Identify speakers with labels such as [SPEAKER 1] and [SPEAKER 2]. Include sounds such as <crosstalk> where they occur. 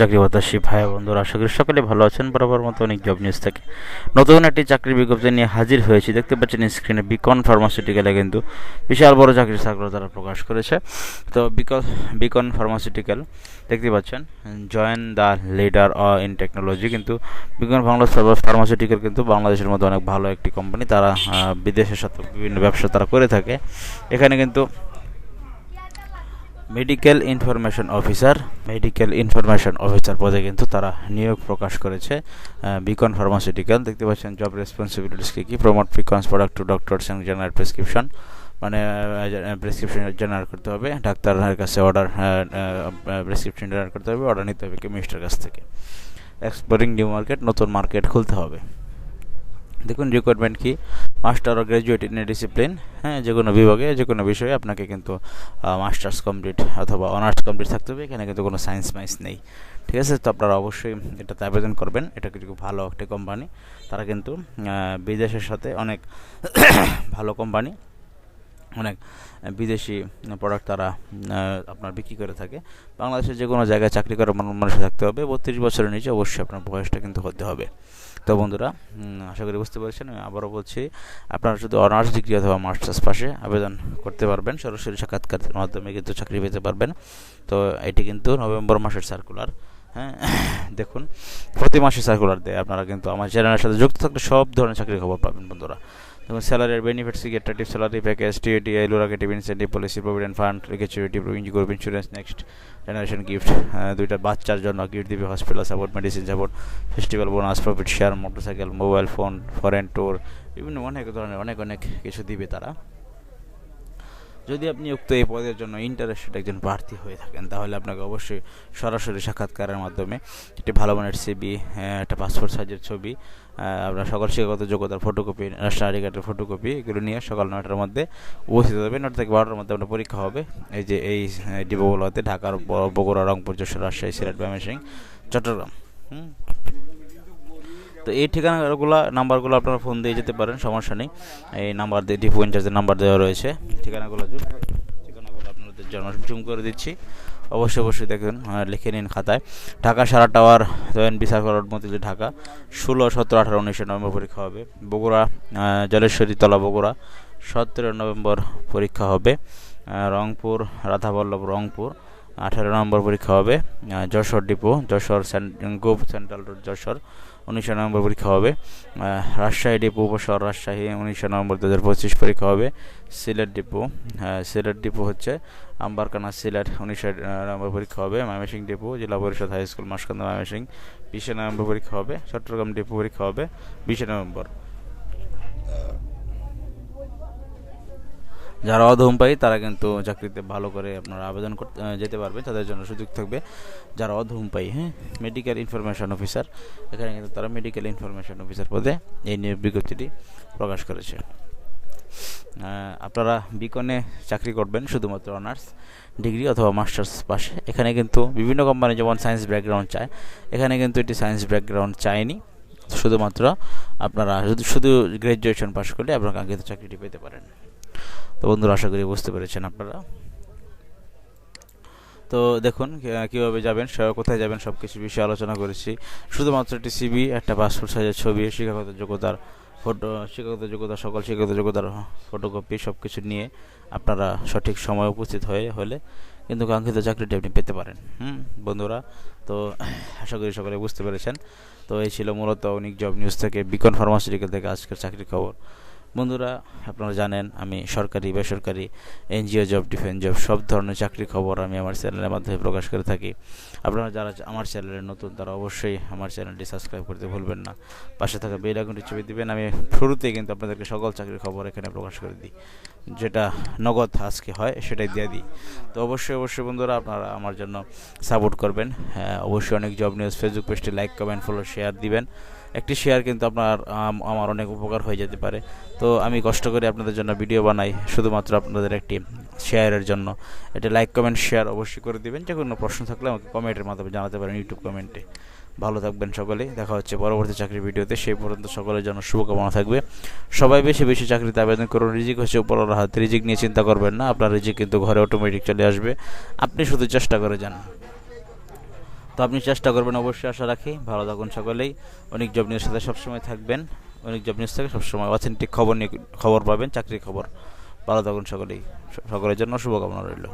[SPEAKER 1] চাকরি বাতাসী ভাই বন্ধুরা, আশা করি সকলে ভালো আছেন। বরাবর মতো অনেক জব নিউজ থাকে। নতুন একটি চাকরির বিজ্ঞপ্তি নিয়ে হাজির হয়েছি। দেখতে পাচ্ছেন স্ক্রিনে বিকন ফার্মাসিউটিক্যালে কিন্তু বিশাল বড় চাকরির সার্কুলার তারা প্রকাশ করেছে। তো বিকন বিকন ফার্মাসিউটিক্যাল দেখতে পাচ্ছেন join the leader in technology কিন্তু বিকন বাংলা ফার্মাসিউটিক্যাল কিন্তু বাংলাদেশের মধ্যে অনেক ভালো একটি কোম্পানি তারা বিদেশের সাথে বিভিন্ন ব্যবসা তারা করে থাকে। এখানে কিন্তু medical information officer medical information officer পদে কিন্তু তারা নিয়োগ প্রকাশ করেছে বিকন ফার্মাসিউটিক্যাল দেখতে পাচ্ছেন জব রেসপন্সিবিলিটিস কী কী? Promote ফ্রিকন্স product to doctors and general prescription মানে প্রেসক্রিপশন জেনারেট করতে হবে, ডাক্তারের কাছে অর্ডার প্রেসক্রিপশন জেনারেট করতে হবে অর্ডার নিতে হবে কেমিস্টের কাছ থেকে। এক্সপ্লোরিং নিউ মার্কেট নতুন মার্কেট খুলতে হবে। দেখুন রিকোয়ারমেন্ট কি? মাস্টার ও গ্র্যাজুয়েট ইন এ ডিসিপ্লিন হ্যাঁ যে কোনো বিভাগে, যে কোনো বিষয়ে আপনাকে কিন্তু মাস্টার্স কমপ্লিট অথবা অনার্স কমপ্লিট থাকতে হবে, এখানে কিন্তু কোনো সায়েন্স মাইন্স নেই। ঠিক আছে? তো আপনারা অবশ্যই এটাতে আবেদন করবেন। এটা কিন্তু ভালো একটি কোম্পানি তারা কিন্তু বিদেশের সাথে অনেক <coughs> ভালো কোম্পানি অনেক বিদেশি প্রোডাক্ট তারা আপনার বিক্রি করে থাকে। বাংলাদেশের যে কোনো জায়গায় চাকরি করার মান- মানুষের থাকতে হবে। বত্রিশ বছরের নিচে অবশ্যই আপনার বয়সটা কিন্তু হতে হবে। তো বন্ধুরা আশা করি বুঝতে পেরেছেন। আমি আবারও বলছি, আপনারা শুধু অনার্স ডিগ্রি অথবা মাস্টার্স পাশে আবেদন করতে পারবেন। সরাসরি সাক্ষাৎকারের মাধ্যমে কিন্তু চাকরি পেতে পারবেন। তো এটি কিন্তু নভেম্বর মাসের সার্কুলার হ্যাঁ? <coughs> দেখুন, প্রতি মাসে সার্কুলার দেয়। আপনারা কিন্তু আমার চ্যানেলের সাথে যুক্ত থাকলে সব ধরনের চাকরির খবর পাবেন বন্ধুরা। যেমন স্যালারির বেনিফিটস কি attractive salary package টিএটি lucrative incentive policy provident fund ইঞ্জি group insurance next generation gift দুইটা বাচ্চার জন্য গিফট দিবে hospital support medicine support festival bonus profit share motorcycle mobile phone foreign tour বিভিন্ন অনেক ধরনের, অনেক অনেক কিছু দিবে তারা। যদি আপনি উক্ত এই পদের জন্য ইন্টারেস্টেড একজন প্রার্থী হয়ে থাকেন, তাহলে আপনাকে অবশ্যই সরাসরি সাক্ষাৎকারের মাধ্যমে একটি ভালো মানের সিবি একটা পাসপোর্ট সাইজের ছবি আপনার সকল শিক্ষাগত যোগ্যতার ফটোকপি রাষ্ট্র আইডি কার্ডের ফটোকপি এগুলো নিয়ে সকাল নয়টার মধ্যে উপস্থিত হবে। নটা থেকে বারোটার মধ্যে আপনার পরীক্ষা হবে। এই যে এই ডিবোগুলোতে ঢাকার বগুড়া, রংপুর, যশোর, রাজশাহী, সিলেট, ময়মনসিংহ, চট্টগ্রাম। তো এই ঠিকানাগুলো, নাম্বারগুলো আপনারা ফোন দিয়ে যেতে পারেন, সমস্যা নেই। এই নাম্বার দিয়ে ডিপো ইনচার্জের নাম্বার দেওয়া রয়েছে। ঠিকানাগুলো জুম করে দিচ্ছি। অবশ্যই অবশ্যই দেখুন লিখে নিন খাতায়। ঢাকা সারা টাওয়ার জয়েন বিশাখ রোড মতিঝিল ঢাকা, ষোলো, সতেরো, আঠারো, উনিশে নভেম্বর পরীক্ষা হবে। বগুড়া জলেশ্বরী, তলা বগুড়া, সতেরো নভেম্বর পরীক্ষা হবে। রংপুর, রাধাবল্লভ, রংপুর। আঠারো নম্বর পরীক্ষা হবে যশোর ডিপো, যশোর গোপ সেন্ট্রাল রোড, যশোর। উনিশশো নভেম্বর পরীক্ষা হবে রাজশাহী ডিপো উপশহর রাজশাহী, উনিশশো নভেম্বর দু হাজার পঁচিশ পরীক্ষা হবে, সিলেট ডিপো। সিলেট ডিপো হচ্ছে আম্বারকানা, সিলেট, উনিশশো নভেম্বর পরীক্ষা হবে, ময়মনসিংহ ডিপো, জেলা পরিষদ হাই স্কুল, মাসকান্দা, ময়মনসিংহ। বিশে নভেম্বর পরীক্ষা হবে, চট্টগ্রাম ডিপো পরীক্ষা হবে, বিশে নভেম্বর। যারা অধূমপায়ী, তারা কিন্তু চাকরিতে ভালো করে আপনারা আবেদন করতে যেতে পারবে, তাদের জন্য সুযোগ থাকবে। যারা অধূমপায়ী হ্যাঁ মেডিকেল ইনফরমেশন অফিসার এখানে কিন্তু তারা মেডিকেল ইনফরমেশন অফিসার পদে এই নিয়োগ বিজ্ঞপ্তিটি প্রকাশ করেছে। আপনারা বিকনে চাকরি করবেন, শুধুমাত্র অনার্স ডিগ্রি অথবা মাস্টার্স পাশে। এখানে কিন্তু বিভিন্ন কোম্পানি যেমন সায়েন্স ব্যাকগ্রাউন্ড চায়, এখানে কিন্তু এটি সায়েন্স ব্যাকগ্রাউন্ড চায়নি। শুধুমাত্র আপনারা, শুধু শুধু গ্র্যাজুয়েশন পাশ করলে আপনারা কাঙ্ক্ষিত চাকরিটি পেতে পারেন। তো বন্ধুরা, আশা করি বুঝতে পেরেছেন আপনারা। তো দেখুন কীভাবে যাবেন কোথায় যাবেন সব কিছু বিষয়ে আলোচনা করেছি। শুধুমাত্র একটি সিবি একটা পাসপোর্ট সাইজের ছবি, শিক্ষাগত যোগ্যতার ফটো শিক্ষাগত যোগ্যতা, সকল শিক্ষাগত যোগ্যতার ফটোকপি সব কিছু নিয়ে আপনারা সঠিক সময় উপস্থিত হয়ে, হলে কিন্তু কাঙ্ক্ষিত চাকরিটি আপনি পেতে পারেন। হুম, বন্ধুরা, তো আশা করি সকলে বুঝতে পেরেছেন। তো এই ছিল মূলত অনেক জব নিউজ থেকে, বিকন ফার্মাসিউটিক্যাল থেকে আজকের চাকরির খবর। বন্ধুরা, আপনারা জানেন আমি সরকারি, বেসরকারি, এনজিও, জব, ডিফেন্স, জব, সব ধরনের চাকরির খবর আমি আমার চ্যানেলের মাধ্যমে প্রকাশ করে থাকি। আপনারা যারা আমার চ্যানেলে নতুন, তারা অবশ্যই আমার চ্যানেলটি সাবস্ক্রাইব করতে ভুলবেন না। পাশে থাকা বেল আইকনটি চেপে দিবেন, আমি শুরুতেই কিন্তু আপনাদেরকে সকল চাকরির খবর এখানে প্রকাশ করে দিই। যেটা নগদ আজকে হয়, সেটাই দিয়ে দিই। তো অবশ্যই অবশ্যই বন্ধুরা, আপনারা আমার জন্য সাপোর্ট করবেন। হ্যাঁ অবশ্যই অনেক জব নিউজ ফেসবুক পেজটি লাইক কমেন্ট ফলো শেয়ার দিবেন। একটি শেয়ার কিন্তু আপনার আমার অনেক উপকার হয়ে যেতে পারে। তো আমি কষ্ট করে আপনাদের জন্য ভিডিও বানাই, শুধুমাত্র আপনাদের একটি শেয়ারের জন্য। এটা লাইক কমেন্ট শেয়ার অবশ্যই করে দিবেন। যে কোনো প্রশ্ন থাকলে আমাকে কমেন্টের মাধ্যমে জানাতে পারেন ইউটিউব কমেন্টে ভালো থাকবেন সকলে। দেখা হচ্ছে পরবর্তী চাকরির ভিডিওতে সেই পর্যন্ত সকলের জন্য শুভকামনা থাকবে। সবাই বেশি বেশি চাকরিতে আবেদন করুন। রিজিক হচ্ছে উপরের হাত। রিজিক নিয়ে চিন্তা করবেন না। আপনার রিজিক কিন্তু ঘরে অটোমেটিক চলে আসবে। আপনি শুধু চেষ্টা করে যান। তো আপনি চেষ্টা করবেন অবশ্যই, আশা রাখি। ভালো থাকুন সকলেই। অনেক জব নিউজের সাথে সবসময় থাকবেন। অনেক জব নিউজ থেকে সবসময় অথেন্টিক খবর নিয়ে খবর পাবেন, চাকরির খবর। ভালো থাকুন সকলেই। সকলের জন্য শুভকামনা রইল।